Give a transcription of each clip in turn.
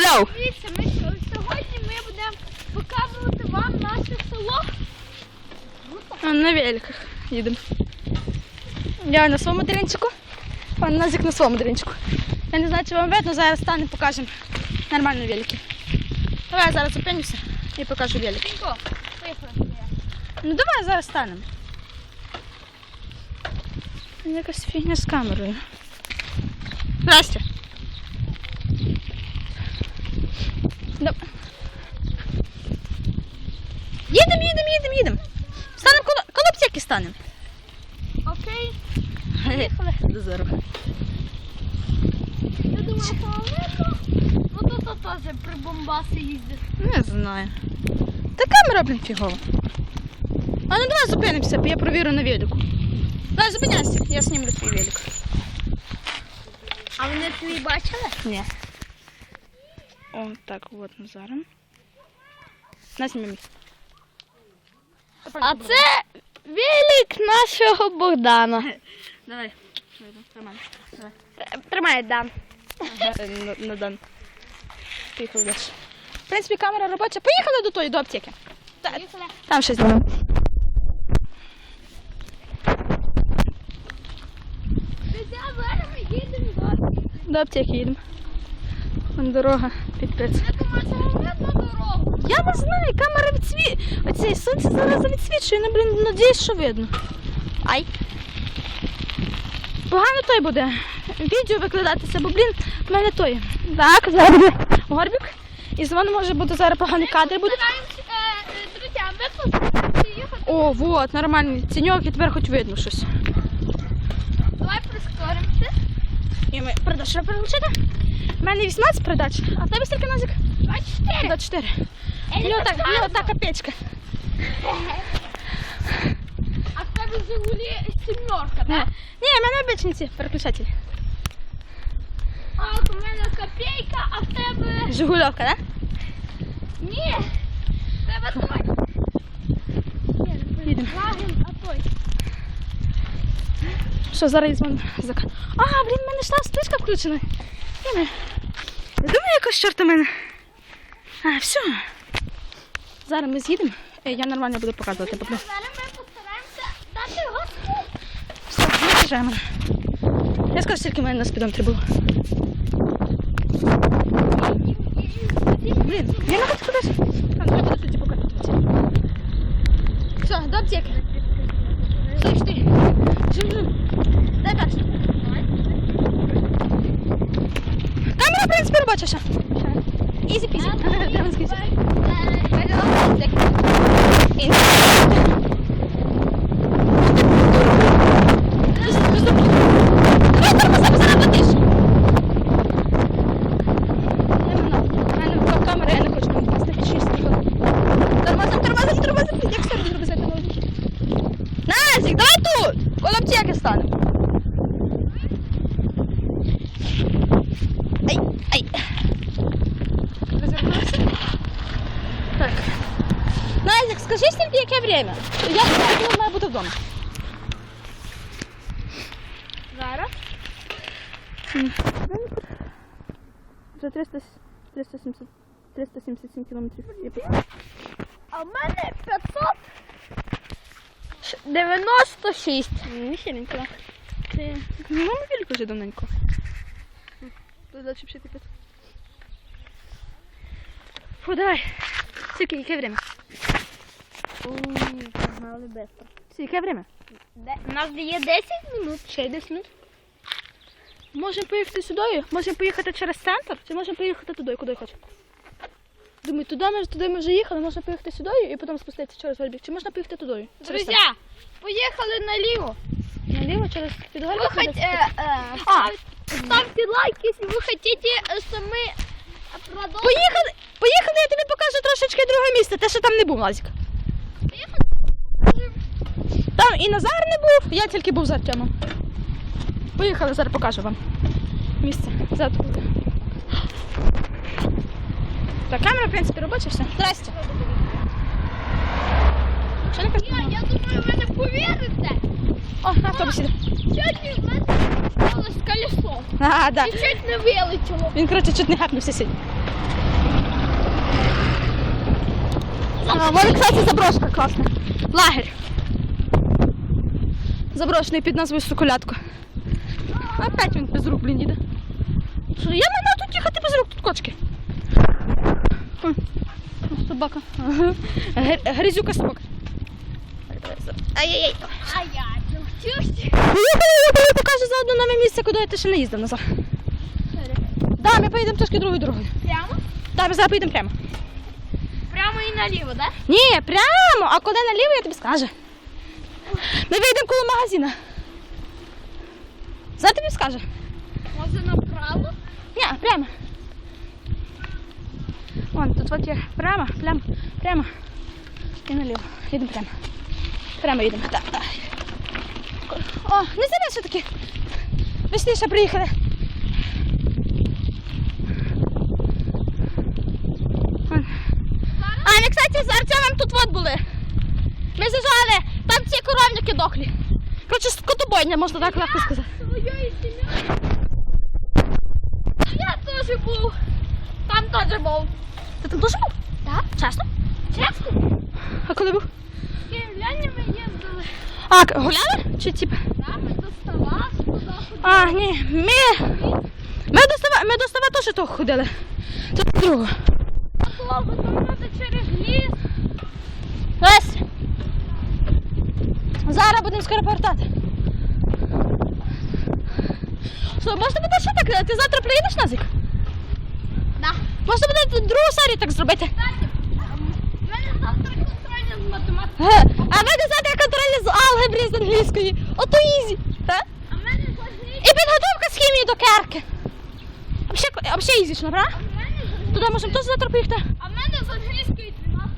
Hello! Дивіться, ми сьо- сьогодні ми будемо показувати вам наше село. На великах їдемо. Я на своєму дрінчику, пан Назик на своєму дрінчику. Я не знаю, чи вам видно, зараз станемо, покажемо нормально велики. Давай я зараз зупинюся і покажу велики. Ну давай зараз станемо. Якась фігня з камерою. Здрасте. Да. Їдемо, їдемо, їдемо, їдемо. Станемо коло, коло станемо. Окей. Поїхали. До зору. Я думаю, половину. Ну тут то теж прибомбаси їздять. Не знаю. Та камера, блін, фігова. А ну давай зупинимося, я провірю на велику. Давай зупиняйся, я знімлю твій велик. А вони твої бачили? Ні. О, так, от Назаром. На знімі. А це велик нашого Богдана. Давай. Тримай. Давай. Тримай, Дан. Ага, е, на- На дан. Поїхали далі. В принципі, камера робоча. Поїхали до тої, до аптеки. Та- Поїхали. Там щось знімемо. Зараз ми їдемо до... До аптеки їдемо. Вон дорога, піпець. Я думаю, дорогу. Я не знаю, камера відсві... Оце сонце зараз відсвічує, ну, блін, надіюсь, що видно. Ай. Погано той буде. Відео викладатися, бо, блін, в мене той. Так, зараз буде горбик. І з вами може бути зараз поганий кадр буде. Е. О, вот, нормальний тіньок, і тепер хоч видно щось. Давай прискоримося. І ми передач треба перелучити. У мене 18 передач, а в тебе скільки назик? 24. 24. Ну так, ну гарно. так капечка. А в тебе Жигулі сімерка, Ні, так? Ні, в мене обичні ці переключателі. А от у мене копійка, а в тебе... Жигульовка, так? Ні. В тебе. Їдемо. Лагін, а той. Що зараз вон зак... А, блін, в мене ж там спичка включена. Я думаю, якось чорт у мене. А, все. Зараз ми з'їдемо. Е, Я нормально буду показувати. Зараз ми постараємося дати гостю. Все, ми. Я скажу, скільки в мене на спідометрі було. Блін, я не хочу кудись. Там треба буде тоді показувати. Все, до аптеки. Стой, чотири. Жим, жим. Дай перший. Камера, в принципі, робоча ще. Ізі пізі. Демон скізі. Давай тормоза, бо зараз летиш. У мене в руках камера, я не хочу там впасти під шість. Тормозом, тормозом, тормозом. Як все буде робити? Назік, давай тут! Коло аптеки стане. Ай, ай. Розвернувся? Так. Назік, скажи стільки, яке время? Я я маю бути вдома. Зараз. За 300, 370, 377 кілометрів. А в мене 596. Не сильненько. Ти... Ну, мама вілько вже давненько. Тут далі ще тепер. Фу, давай. Скільки, яке время? Погнали быстро. Скільки, яке время? У нас є 10 минут. Ще й 10 минут. Можемо поїхати сюди, можемо поїхати через центр, чи можемо поїхати туди, куди хочеш. Думаю, туди ми, туди ми вже їхали, можна поїхати сюди і потім спуститися через Гольбік. Чи можна поїхати туди? Через Друзі, поїхали наліво. центр. Наліво через під Вы Гольбік? хоть, туди? э, э, ставь- ставьте лайк, если вы хотите, э, что мы продолжим. Поїхали, поїхали, я тобі покажу трошечки друге місце, те, що там не був Лазик. Там і Назар не був, я тільки був з Артемом. Поїхали, зараз покажу вам місце. Зараз. Так, камера, в принципі, робоча, все. Здрасте. Що не кажете? Я, думаю, ви не повірите. О, на автобус іде. Сьогодні в мене сталося колесо. А, да. І чуть не вилетіло. Він, коротше, чуть не гапнувся сьогодні. А, вон, кстати, заброшка класна. Лагерь. Заброшений під назвою Соколятко. Опять він без рук, блін, їде. Я не можу тут їхати без рук, тут кочки. Собака. Ага. Гр- Гризюка собака. Ай-яй-яй. А я тобі покажу заодно нове місце, куди ти ще не їздив назад. Да, ми поїдемо трошки другою дорогою. Прямо? Да, ми зараз поїдемо прямо. Прямо і наліво, да? Ні, прямо, а куди наліво, я тобі скажу. Ми вийдемо коло магазина. Зараз тобі скаже. Може направо? Ні, прямо. Вон, тут от є прямо, прямо, прямо. І наліво. Їдемо прямо. Прямо їдемо. Так, так. О, не зараз все таки. Весніше приїхали. Вон. А, ми, з Артемом тут от були. Ми зажали, там ці коровники дохлі. Коротше, скотобойня, можна так легко сказати. Я теж був. Там теж був. Ти там дуже був? Так? Часто? Чесно? А коли був? З ми їздили. А, гуляли? Чи типу? Там ми до стола, туди. А, ні, ми. Ми до става, ми до става теж того ходили. Це треба через ліс. Ось. Зараз будемо скоро повертати. Що, можна буде ще так? Ти завтра приїдеш Назик? Да. Можна буде другу серію так зробити. Кстати, у мене завтра контрольна з математики. А алгебри з англійської. Ото ізі. Так? А в мене з. І підготовка з хімії до керки. А ще, ізі, правда? А мене з- Туди можемо теж завтра поїхати. А в мене з англійської 12.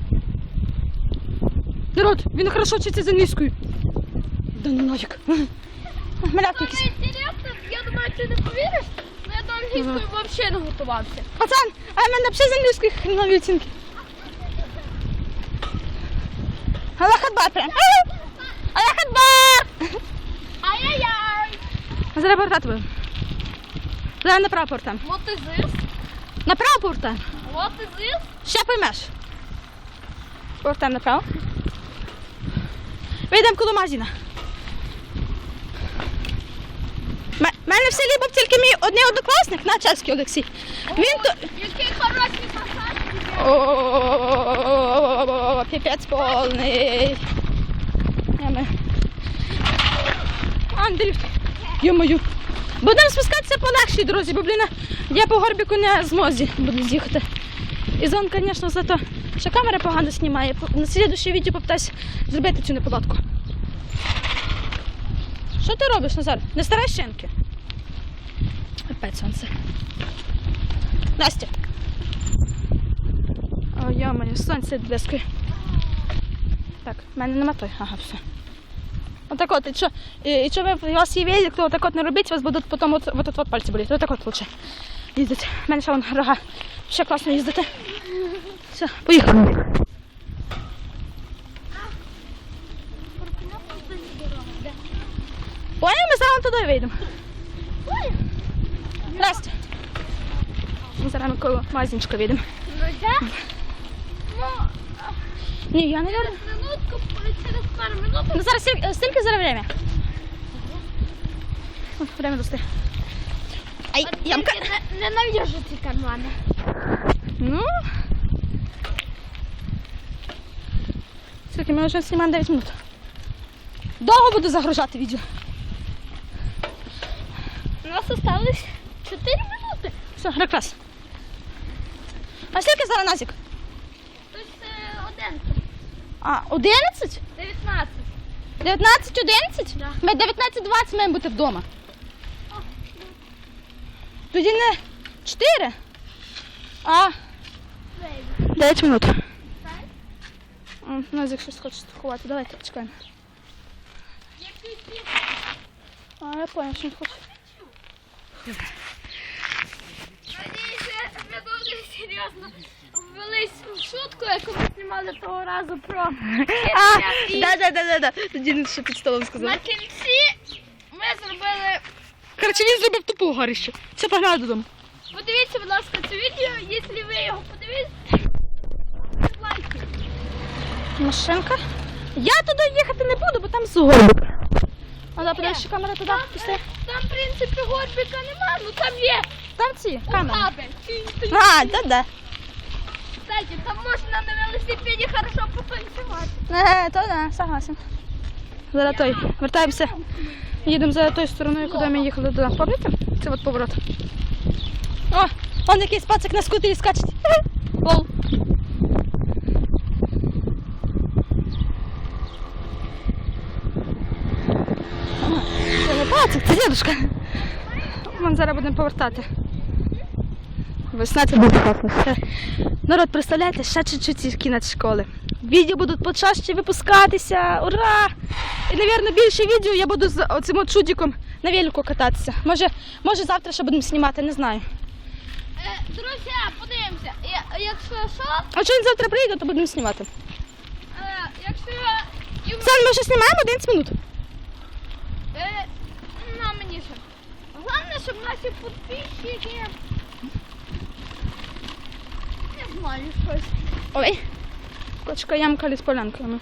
Народ, він хорошо вчиться з англійською. Да ну нафіг. Малявки якісь. Інтересно, я думаю, ти не повіриш, але я до англійської взагалі не готувався. Пацан, а в мене взагалі з англійської хренові оцінки. Аллах Акбар прям. Аллах Акбар! Ай-яй-яй! А зараз повертати будемо. Зараз направо повертаємо. What is this? Направо повертаємо. What is this? Ще поймеш. Повертаємо направо. Вийдемо коло магазина. У мене в селі був тільки мій одний однокласник, на чеський Олексій. Він то. Який хороший. О, піпець повний. Андрій. Йо-мою. Будемо спускатися по легшій дорозі, бо, блін, я по горбіку не змозі буду з'їхати. І зон, звісно, зато, що камера погано знімає. На слідуючій відео попитаюсь зробити цю неполадку. Що ти робиш, Назар? Не старай щенки. Опять сонце. Настя. О, йо-моє, сонце блискає. Так, в мене нема той. Ага, все. Отак от, і що, і, і що ви, у вас є велик, то отак от не робіть, у вас будуть потім от, от, от, от пальці боліти. Отак от лучше їздити. У мене ще вон рога. Ще класно їздити. Все, поїхали. Поняв, ми зараз туди вийдемо. Здрасте. Ми зараз коло магазинчика вийдемо. Ну. Ні, я не вірю. через пару минут. Ну зараз стільки, стільки зараз время. Время дости. Ай, От ямка. не- Ненавижу ці кармани. Ну. Скільки ми вже знімаємо 9 минут. Довго буду загружати відео. У нас осталось 4 минути. Все, якраз. А скільки зараз Назік? Тобто один. А, 11? 19. 19, 11? Да. Ми 19.20 маємо бути вдома. Тоді не 4, а 9 минут. М, Назік щось хоче сховати. Давайте чекаємо. А, я понял, що хоче. Надіюся, ми дуже серйозно ввелись в шутку, яку ми знімали того разу про А, да, да, да, да, да. Тоді ще під столом сказав. на кінці. Коротше, він зробив тупу горище. Все, погнали додому. Подивіться, будь ласка, це відео, якщо ви його лайки. Машинка. Я туди їхати не буду, бо там згорбик. А да, подивись, камера туди. Пішли. Там, в принципі, горбика нема, ну там є Там ці, камера. А, да, да. Кстати, там можна на велосипеді хорошо потанцювати. Е, то да, согласен. Зараз той. Вертаємося. Їдемо за тою стороною, куди ми їхали туди. Пам'ятаєте? Це от поворот. О, он якийсь пацик на скутері скаче. Лол. Це не пацик, це дідушка. Ми зараз будемо повертати. Весна це буде класно. Народ, представляєте, ще чуть-чуть і кінець школи. Відео будуть почаще випускатися. Ура! І, мабуть, більше відео я буду з оцим от чудиком на велику кататися. Може, може завтра ще будемо знімати, не знаю. Е, друзі, подивимося. Я- Якщо що, А якщо він завтра прийде, то будемо знімати. е, якщо я... Сам ми ще знімаємо 11 минут. Е, на мені ще. Головне, щоб наші підписчики... Не знаю щось. Ой. Tylko czekajemy kali z polanką.